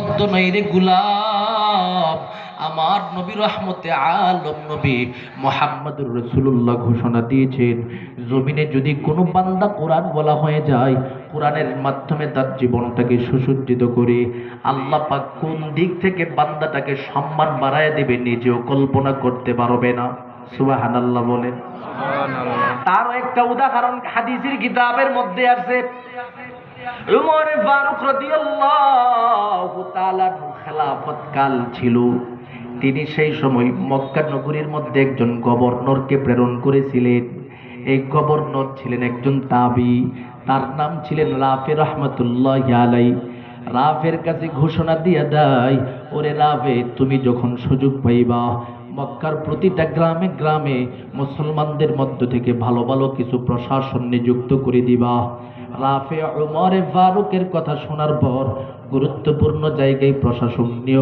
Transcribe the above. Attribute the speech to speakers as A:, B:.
A: সীমাবদ্ধ নই রে গুলাম আমার নবী রহমতে আলম নবী মোহাম্মদুর রসুল্লাহ ঘোষণা দিয়েছেন জমিনে যদি কোনো বান্দা কোরআন বলা হয়ে যায় কোরআনের মাধ্যমে তার জীবনটাকে সুসজ্জিত করে আল্লাহ পাক কোন দিক থেকে বান্দাটাকে সম্মান বাড়ায় দেবে নিজেও কল্পনা করতে পারবে না। সুবাহান আল্লাহ বলেন তারও একটা উদাহরণ হাদিসের কিতাবের মধ্যে আছে। উমর ফারুক রাদিয়াল্লাহু তাআলা খেলাফত কাল ছিল। তিনি সেই সময় মক্কা নগরীর মধ্যে একজন গভর্নরকে প্রেরণ করেছিলেন। এই গভর্নর ছিলেন একজন তাবি। তার নাম ছিলেন রাফে রহমতুল্লাহ আলাই। রাফের কাছে ঘোষণা দিয়ে দেয়, ওরে রাফে, তুমি যখন সুযোগ পাইবা, মক্কার প্রতিটা গ্রামে গ্রামে মুসলমানদের মধ্য থেকে ভালো ভালো কিছু প্রশাসন নিযুক্ত করে দিবা। রাফে উমরে ফারুকের কথা শোনার পর গুরুত্বপূর্ণ জায়গায় প্রশাসন নিয়োগ